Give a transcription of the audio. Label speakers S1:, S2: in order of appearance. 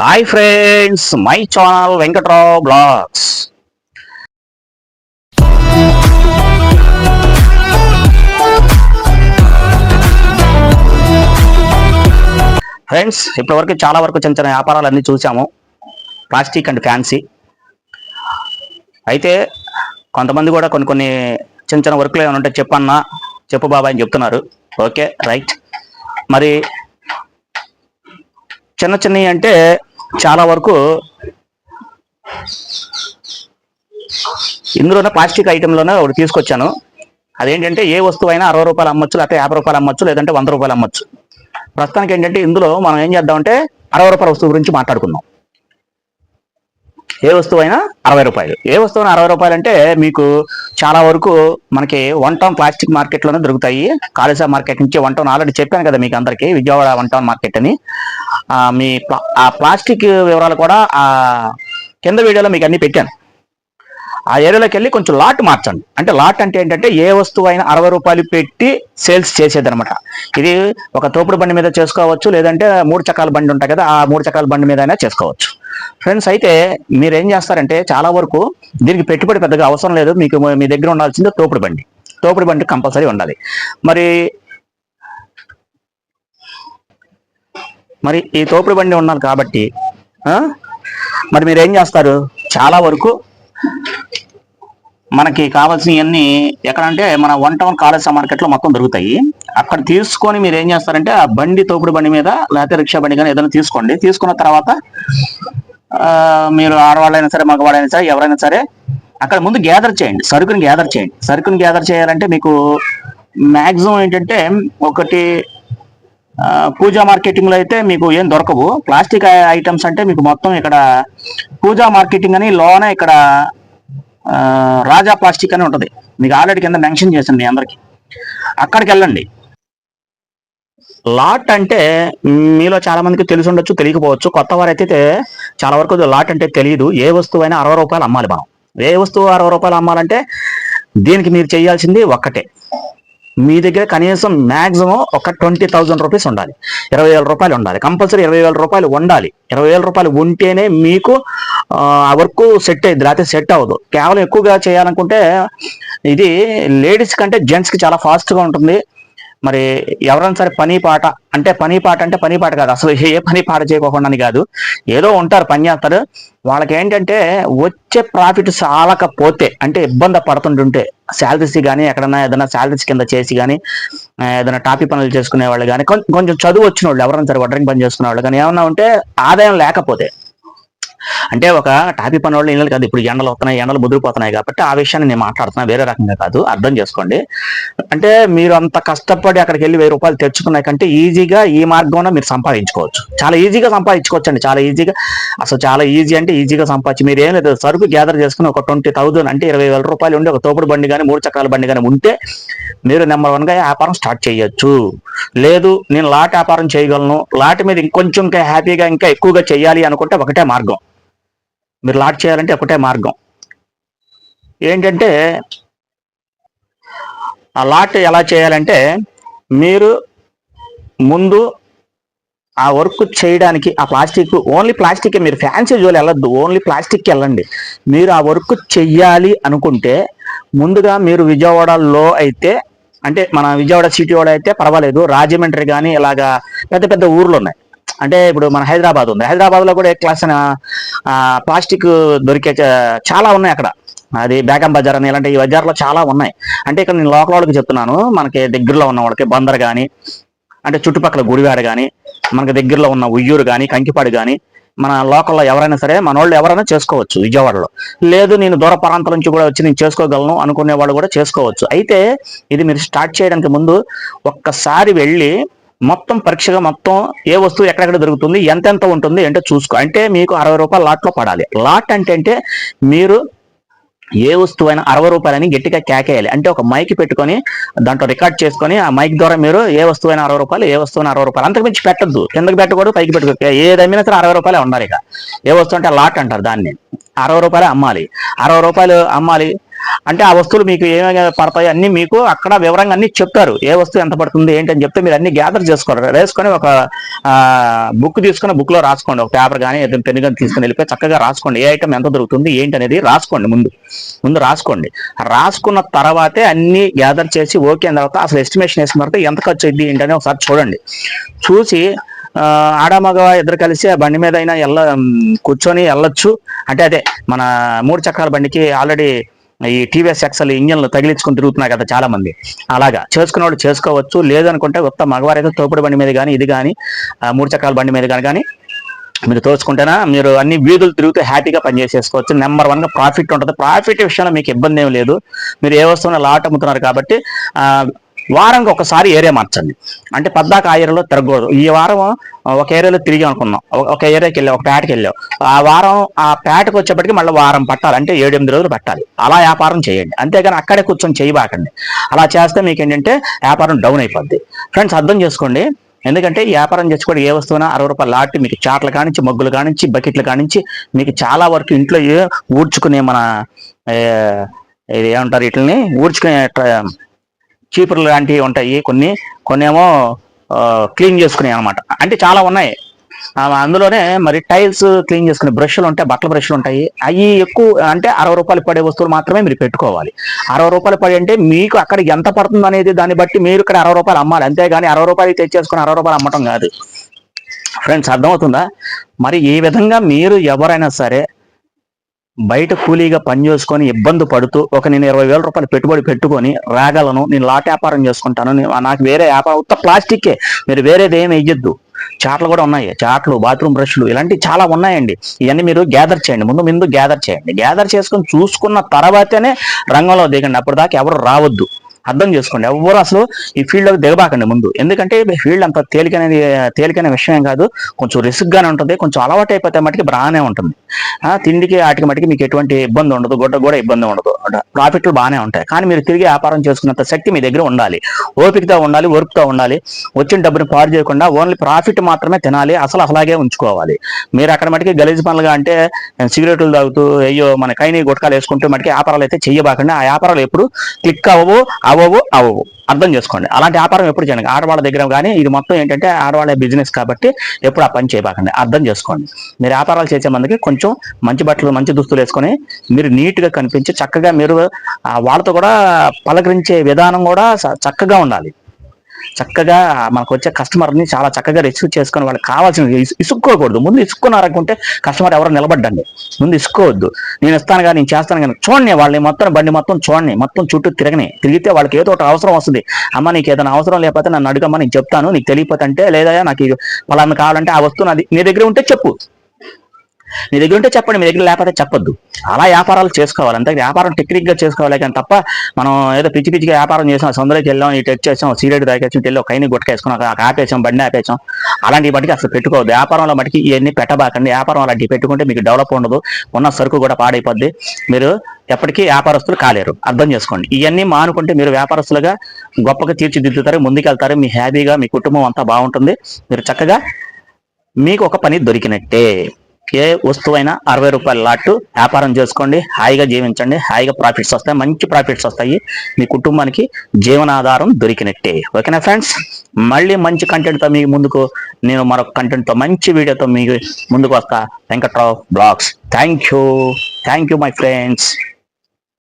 S1: Hi friends my channel Venkatrao blogs friends ఇప్పటివరకు చాలా వరకు చిన్న చిన్న వ్యాపారాలు అన్ని చూసాము. ప్లాస్టిక్ అండ్ ఫ్యాన్సీ అయితే కొంతమంది కూడా కొన్ని కొన్ని చిన్న చిన్న వర్క్లు ఏమైనా ఉంటే చెప్పన్నా చెప్పు బాబాయ్ అని చెప్తున్నారు. ఓకే రైట్ మరి చిన్న చిన్నవి అంటే చాలా వరకు ఇందులోనే ప్లాస్టిక్ ఐటెంలోనే ఒకటి తీసుకొచ్చాను. అదేంటంటే ఏ వస్తువు అయినా అరవై రూపాయలు అమ్మొచ్చు లేకపోతే యాభై రూపాయలు అమ్మొచ్చు లేదంటే వంద రూపాయలు అమ్మొచ్చు. ప్రస్తుతానికి ఏంటంటే ఇందులో మనం ఏం చేద్దామంటే అరవై రూపాయల వస్తువు గురించి మాట్లాడుకుందాం. ఏ వస్తువు అయినా అరవై రూపాయలు. ఏ వస్తువు అరవై రూపాయలు అంటే మీకు చాలా వరకు మనకి వన్ టౌన్ ప్లాస్టిక్ మార్కెట్లోనే దొరుకుతాయి. కాళేశ్వర మార్కెట్ నుంచి వన్ టౌన్ ఆల్రెడీ చెప్పాను కదా మీకు అందరికీ విజయవాడ వన్ టౌన్ మార్కెట్ అని. మీ ప్లా- ఆ ప్లాస్టిక్ వివరాలు కూడా ఆ కింద వీడియోలో మీకు అన్ని పెట్టాను. ఆ ఏరియాలోకి వెళ్ళి కొంచెం లాట్ మార్చండి. అంటే లాట్ అంటే ఏంటంటే ఏ వస్తువు అయినా అరవై రూపాయలు పెట్టి సేల్స్ చేసేది అనమాట ఇది ఒక తోపుడు బండి మీద చేసుకోవచ్చు లేదంటే మూడు చక్రాల బండి ఉంటాయి కదా ఆ మూడు చక్రాల బండి మీద అయినా చేసుకోవచ్చు. ఫ్రెండ్స్ అయితే మీరు ఏం చేస్తారంటే చాలా వరకు దీనికి పెట్టుబడి పెద్దగా అవసరం లేదు. మీకు మీ దగ్గర ఉండాల్సిందే తోపుడు బండి. తోపుడు బండి కంపల్సరీ ఉండాలి. మరి మరి ఈ తోపుడు బండి ఉన్నారు కాబట్టి మరి మీరు ఏం చేస్తారు? చాలా వరకు మనకి కావాల్సినవన్నీ ఎక్కడంటే మన వన్ టౌన్ కాలేజ్ మార్కెట్లో మొత్తం దొరుకుతాయి. అక్కడ తీసుకొని మీరు ఏం చేస్తారంటే ఆ బండి తోపుడు బండి మీద లేకపోతే రిక్షా బండి కానీ ఏదైనా తీసుకోండి. తీసుకున్న తర్వాత మీరు ఆడవాళ్ళైనా సరే మగవాళ్ళైనా సరే ఎవరైనా సరే అక్కడ ముందు గ్యాదర్ చేయండి. సరుకుని గ్యాదర్ చేయండి. సరుకుని గ్యాదర్ చేయాలంటే మీకు మ్యాక్సిమం ఏంటంటే ఒకటి పూజా మార్కెటింగ్లో అయితే మీకు ఏం దొరకవు. ప్లాస్టిక్ ఐటమ్స్ అంటే మీకు మొత్తం ఇక్కడ పూజా మార్కెటింగ్ అని లోన ఇక్కడ రాజా ప్లాస్టిక్ అని ఉంటుంది. మీకు ఆల్రెడీ కింద మెన్షన్ చేశాను మీ అందరికీ. అక్కడికి వెళ్ళండి. లాట్ అంటే మీలో చాలా మందికి తెలిసి ఉండొచ్చు తెలియకపోవచ్చు. కొత్త వారైతే చాలా వరకు లాట్ అంటే తెలియదు ఏ వస్తువు అయినా అరవై రూపాయలు అమ్మాలి మనం. ఏ వస్తువు అరవై రూపాయలు అమ్మాలంటే దీనికి మీరు చేయాల్సింది ఒక్కటే. మీ దగ్గర కనీసం మ్యాక్సిమం ఒక ట్వంటీ థౌజండ్ రూపీస్ ఉండాలి. ఇరవై వేల రూపాయలు ఉండాలి. కంపల్సరీ ఇరవై వేల రూపాయలు ఉండాలి. ఇరవై వేల రూపాయలు ఉంటేనే మీకు ఆ వర్క్ సెట్ అయ్యింది లేకపోతే సెట్ అవ్వదు. కేవలం ఎక్కువగా చేయాలనుకుంటే ఇది లేడీస్ కంటే జెంట్స్కి చాలా ఫాస్ట్గా ఉంటుంది. మరి ఎవరైనా సరే పని పాట అంటే పని పాట అంటే పని పాట కాదు. అసలు ఏ పని పాట చేయకోకుండా అని కాదు. ఏదో ఉంటారు పని చేస్తారు. వాళ్ళకి ఏంటంటే వచ్చే ప్రాఫిట్ చాలకపోతే అంటే ఇబ్బంది పడుతుంటుంటే శాలరీస్ కానీ ఎక్కడన్నా ఏదైనా శాలరీస్ కింద చేసి కానీ ఏదైనా టాపీ పనులు చేసుకునే వాళ్ళు కానీ కొంచెం చదువు వచ్చిన వాళ్ళు ఎవరైనా సరే వడ్రంగి పని చేసుకునే వాళ్ళు కానీ ఏమన్నా ఉంటే ఆదాయం లేకపోతే అంటే ఒక టాపీ పని వాళ్ళు ఏం కాదు ఇప్పుడు ఎండలు వస్తున్నాయి ఎండలు ముదిరిపోతున్నాయి కాబట్టి ఆ విషయాన్ని నేను మాట్లాడుతున్నా వేరే రకంగా కాదు అర్థం చేసుకోండి. అంటే మీరు అంత కష్టపడి అక్కడికి వెళ్ళి వెయ్యి రూపాయలు తెచ్చుకున్న కంటే ఈజీగా ఈ మార్గంలో మీరు సంపాదించుకోవచ్చు. చాలా ఈజీగా సంపాదించుకోవచ్చు అండి చాలా ఈజీగా. అసలు చాలా ఈజీ అంటే ఈజీగా సంపాదించి మీరు ఏం లేదు సరుకు గ్యాదర్ చేసుకుని ఒక ట్వంటీ థౌసండ్ అంటే ఇరవై వేల రూపాయలు ఉండి ఒక తోపుడు బండి కానీ మూడు చక్రాల బండి కానీ ఉంటే మీరు నెంబర్ వన్గా వ్యాపారం స్టార్ట్ చేయొచ్చు. లేదు నేను లాట్ వ్యాపారం చేయగలను లాట్ మీద ఇంకొంచెం ఇంకా హ్యాపీగా ఇంకా ఎక్కువగా చేయాలి అనుకుంటే ఒకటే మార్గం. మీరు లాక్ చేయాలంటే ఒకటే మార్గం. ఏంటంటే ఆ లాట్ ఎలా చేయాలంటే మీరు ముందు ఆ వర్క్ చేయడానికి ఆ ప్లాస్టిక్ ఓన్లీ ప్లాస్టిక్ మీరు ఫ్యాన్సీ జోలి వెళ్ళొద్దు ఓన్లీ ప్లాస్టిక్ వెళ్ళండి. మీరు ఆ వర్క్ చెయ్యాలి అనుకుంటే ముందుగా మీరు విజయవాడలో అయితే అంటే మన విజయవాడ సిటీ వాడు అయితే పర్వాలేదు రాజమండ్రి కానీ ఇలాగా పెద్ద పెద్ద ఊర్లు ఉన్నాయి. అంటే ఇప్పుడు మన హైదరాబాద్ ఉంది. హైదరాబాద్లో కూడా ఏ క్లాస్ ప్లాస్టిక్ దొరికే చాలా ఉన్నాయి అక్కడ. అది బేగం బజార్ అని ఇలాంటి ఈ బజార్లో చాలా ఉన్నాయి. అంటే ఇక్కడ నేను లోకల్ వాళ్ళకి చెప్తున్నాను. మనకి దగ్గరలో ఉన్న వాళ్ళకి బందర్ కానీ అంటే చుట్టుపక్కల గుడివాడ కానీ మనకి దగ్గరలో ఉన్న ఉయ్యూరు కానీ కంకిపాడు కానీ మన లోకల్లో ఎవరైనా సరే మన వాళ్ళు ఎవరైనా చేసుకోవచ్చు విజయవాడలో. లేదు నేను దూర ప్రాంతాల నుంచి కూడా వచ్చి నేను చేసుకోగలను అనుకునే వాళ్ళు కూడా చేసుకోవచ్చు. అయితే ఇది మీరు స్టార్ట్ చేయడానికి ముందు ఒక్కసారి వెళ్ళి మొత్తం పరీక్షగా మొత్తం ఏ వస్తువు ఎక్కడెక్కడ దొరుకుతుంది ఎంతెంత ఉంటుంది అంటే చూసుకో. అంటే మీకు అరవై రూపాయలు లాట్లో పడాలి. లాట్ అంటే అంటే మీరు ఏ వస్తువైనా అరవై రూపాయలని గట్టిగా కేకేయాలి. అంటే ఒక మైక్ పెట్టుకొని దాంట్లో రికార్డ్ చేసుకొని ఆ మైక్ ద్వారా మీరు ఏ వస్తువైనా అరవై రూపాయలు ఏ వస్తువైనా అరవై రూపాయలు. అంతకు మించి పెట్టద్దు. కిందకి పెట్టకూడదు పైకి పెట్టుకో ఏది సరే అరవై రూపాయలే ఉండాలి ఇక. ఏ వస్తువు అంటే లాట్ అంటారు దాన్ని. అరవై రూపాయలే అమ్మాలి. అరవై రూపాయలు అమ్మాలి. అంటే ఆ వస్తువులు మీకు ఏమేమి పడతాయి అన్ని మీకు అక్కడ వివరంగా అన్ని చెప్తారు ఏ వస్తువు ఎంత పడుతుంది ఏంటి అని చెప్తే మీరు అన్ని గ్యాదర్ చేసుకోరు. వేసుకొని ఒక బుక్ తీసుకొని బుక్లో రాసుకోండి. ఒక పేపర్ కానీ ఏదైనా పెన్ను కానీ తీసుకొని వెళ్ళిపోయి చక్కగా రాసుకోండి. ఏ ఐటమ్ ఎంత దొరుకుతుంది ఏంటి అనేది రాసుకోండి ముందు. ముందు రాసుకోండి. రాసుకున్న తర్వాతే అన్ని గ్యాదర్ చేసి ఓకే అయిన తర్వాత అసలు ఎస్టిమేషన్ వేసిన తర్వాత ఎంత ఖర్చు అయింది ఏంటని ఒకసారి చూడండి. చూసి ఆడమగ ఇద్దరు కలిసి ఆ బండి మీద అయినా ఎల్ల కూర్చొని వెళ్ళొచ్చు. అంటే అదే మన మూడు చక్రాల బండికి ఆల్రెడీ ఈ టీవీఎస్ ఎక్సల్ ఇంజన్లు తగిలించుకుని తిరుగుతున్నాయి కదా చాలా మంది అలాగా చేసుకున్న వాళ్ళు చేసుకోవచ్చు లేదనుకుంటే ఉత్త మగవారైతే తోపుడు బండి మీద కానీ ఇది కానీ మూడు చక్రాల బండి మీద కానీ కానీ మీరు తోచుకుంటేనా మీరు అన్ని వీధులు తిరుగుతూ హ్యాపీగా పనిచేసేసుకోవచ్చు నెంబర్ వన్గా ప్రాఫిట్ ఉంటుంది. ప్రాఫిట్ విషయంలో మీకు ఇబ్బంది ఏం లేదు. మీరు ఏ వస్తువున లాట్ అమ్ముతున్నారు కాబట్టి వారానికి ఒకసారి ఏరియా మార్చండి. అంటే పద్దాక ఆ ఏరియాలో తిరగకూడదు. ఈ వారం ఒక ఏరియాలో తిరిగి అనుకున్నాం ఒక- ఏరియాకి వెళ్ళావు ఒక పేటకి వెళ్ళావు ఆ వారం ఆ పేటకు వచ్చేప్పటికి మళ్ళీ వారం పట్టాలి. అంటే ఏడు ఎనిమిది రోజులు పట్టాలి. అలా వ్యాపారం చేయండి. అంతేగాని అక్కడే కూర్చొని చేయబాకండి అలా చేస్తే మీకు ఏంటంటే వ్యాపారం డౌన్ అయిపోద్ది. ఫ్రెండ్స్ అర్థం చేసుకోండి. ఎందుకంటే ఈ వ్యాపారం చేసుకోవడం ఏ వస్తువునా అరవై రూపాయలు లాట్టి మీకు చాట్ల కానించి మగ్గులు కానించి బకెట్లు కానించి మీకు చాలా వరకు ఇంట్లో ఊడ్చుకునే మన ఇది ఏమంటారు వీటిని ఊడ్చుకునే చీపురులు లాంటివి ఉంటాయి. కొన్ని కొన్ని ఏమో క్లీన్ చేసుకునే అనమాట అంటే చాలా ఉన్నాయి. అందులోనే మరి టైల్స్ క్లీన్ చేసుకునే బ్రష్లు ఉంటాయి బట్టల బ్రష్లు ఉంటాయి. అవి ఎక్కువ అంటే అరవై రూపాయలు పడే వస్తువులు మాత్రమే మీరు పెట్టుకోవాలి. అరవై రూపాయలు పడి అంటే మీకు అక్కడ ఎంత పడుతుంది అనేది దాన్ని బట్టి మీరు ఇక్కడ అరవై రూపాయలు అమ్మాలి. అంతేగాని అరవై రూపాయలు తెచ్చేసుకుని అరవై రూపాయలు అమ్మటం కాదు. ఫ్రెండ్స్ అర్థమవుతుందా? మరి ఈ విధంగా మీరు ఎవరైనా సరే బయట కూలీగా పని చేసుకొని ఇబ్బంది పడుతూ ఒక నేను ఇరవై వేల రూపాయలు పెట్టుబడి పెట్టుకొని రాగలను నేను లాట్ వ్యాపారం చేసుకుంటాను నేను- నాకు వేరే వ్యాపారం ఉత్త ప్లాస్టిక్కే మీరు వేరేది ఏమి వేయద్దు. చాట్లు కూడా ఉన్నాయి. చాట్లు బాత్రూమ్ బ్రష్లు ఇలాంటివి చాలా ఉన్నాయండి. ఇవన్నీ మీరు గ్యాదర్ చేయండి. ముందు ముందు గ్యాదర్ చేయండి. గ్యాదర్ చేసుకొని చూసుకున్న తర్వాతనే రంగంలో దిగండి. అప్పుడు దాకా ఎవరు రావద్దు. అర్థం చేసుకోండి. ఎవరు అసలు ఈ ఫీల్డ్లో దిగబాకండి ముందు. ఎందుకంటే ఫీల్డ్ అంత తేలికనేది తేలికైన విషయం కాదు. కొంచెం రిస్క్ గానే ఉంటుంది. కొంచెం అలవాటు అయిపోతే మటుకి బాగానే ఉంటుంది. ఆ తిండికి వాటికి మటుకి మీకు ఎటువంటి ఇబ్బంది ఉండదు. గుడ్డ కూడా ఇబ్బంది ఉండదు. ప్రాఫిట్లు బాగానే ఉంటాయి. కానీ మీరు తిరిగి వ్యాపారం చేసుకున్నంత శక్తి మీ దగ్గర ఉండాలి. ఓపికతో ఉండాలి ఓర్పుతో ఉండాలి. వచ్చిన డబ్బుని పాడు చేయకుండా ఓన్లీ ప్రాఫిట్ మాత్రమే తినాలి. అసలు అసలాగే ఉంచుకోవాలి. మీరు అక్కడ మటుకి గలీజ్ పనులుగా అంటే సిగరెట్లు తాగుతూ అయ్యో మన కైని గుట్కాలు వేసుకుంటూ మటుకి వ్యాపారాలు అయితే చెయ్యబాకండి. ఆ వ్యాపారాలు ఎప్పుడు క్లిక్ అవ్వవు. అవ్వవు అవ్వవు. అర్థం చేసుకోండి. అలాంటి వ్యాపారం ఎప్పుడు చేయండి ఆడవాళ్ళ దగ్గర కానీ ఇది మొత్తం ఏంటంటే ఆడవాళ్ళ బిజినెస్ కాబట్టి ఎప్పుడు ఆ పని చేయబాకండి. అర్థం చేసుకోండి. మీరు వ్యాపారాలు చేసే మందికి కొంచెం మంచి బట్టలు మంచి దుస్తులు వేసుకొని మీరు నీట్గా కనిపించి చక్కగా మీరు వాళ్ళతో కూడా పలకరించే విధానం కూడా చక్కగా ఉండాలి. చక్కగా మనకు వచ్చే కస్టమర్ని చాలా చక్కగా రిసీవ్ చేసుకొని వాళ్ళకి కావాల్సిన ఇసుక్కోకూడదు. ముందు ఇసుక్కున్నారనుకుంటే కస్టమర్ ఎవరు నిలబడ్డండి. ముందు ఇసుకోవద్దు నేను ఇస్తాను కానీ నేను చేస్తాను కానీ చూడండి వాళ్ళని మొత్తం బండి మొత్తం చూడండి. మొత్తం చుట్టూ తిరగని. తిరిగితే వాళ్ళకి ఏదో ఒకటి అవసరం వస్తుంది. అమ్మ నీకు ఏదైనా అవసరం లేకపోతే నన్ను అడుగమ్మా నేను చెప్తాను. నీకు తెలియపోతే అంటే లేదా నాకు ఇది పలానా కావాలంటే ఆ వస్తువు నాది. నీ దగ్గర ఉంటే చెప్పు. మీ దగ్గర ఉంటే చెప్పండి మీ దగ్గర లేకపోతే చెప్పొద్దు. అలా వ్యాపారాలు చేసుకోవాలి. అంతే వ్యాపారం టెక్నిక్గా చేసుకోవాలి కానీ తప్ప మనం ఏదో పిచ్చి పిచ్చిగా వ్యాపారం చేసాం సొందరకి వెళ్ళాం ఇటు వచ్చేసాం సీరియడ్ తాగేసాం వెళ్ళి ఒక కైని గుట్టకేసుకుని ఆపేసాం బండి ఆపేసాం అలాంటి బట్టి అసలు పెట్టుకోవద్దు. వ్యాపారంలో మటుకి ఇవన్నీ పెట్టబాకండి. వ్యాపారం అలాంటివి పెట్టుకుంటే మీకు డెవలప్ ఉండదు ఉన్న సరుకు కూడా పాడైపోద్ది. మీరు ఎప్పటికీ వ్యాపారస్తులు కాలేరు. అర్థం చేసుకోండి. ఇవన్నీ మానుకుంటే మీరు వ్యాపారస్తులుగా గొప్పగా తీర్చిదిద్దుతారు ముందుకెళ్తారు. మీ హ్యాపీగా మీ కుటుంబం అంతా బాగుంటుంది. మీరు చక్కగా మీకు ఒక పని దొరికినట్టే. ఏ వస్తువైనా అరవై రూపాయల లాట్ వ్యాపారం చేసుకోండి హాయిగా జీవించండి హాయిగా ప్రాఫిట్స్ వస్తాయి మంచి ప్రాఫిట్స్ వస్తాయి. మీ కుటుంబానికి జీవనాధారం దొరికినట్టే. ఓకేనా ఫ్రెండ్స్ మళ్ళీ మంచి కంటెంట్తో మీ ముందుకు నేను మరొక కంటెంట్తో మంచి వీడియోతో మీ ముందుకు వస్తా. Venkatrao blogs. Thank you thank you my friends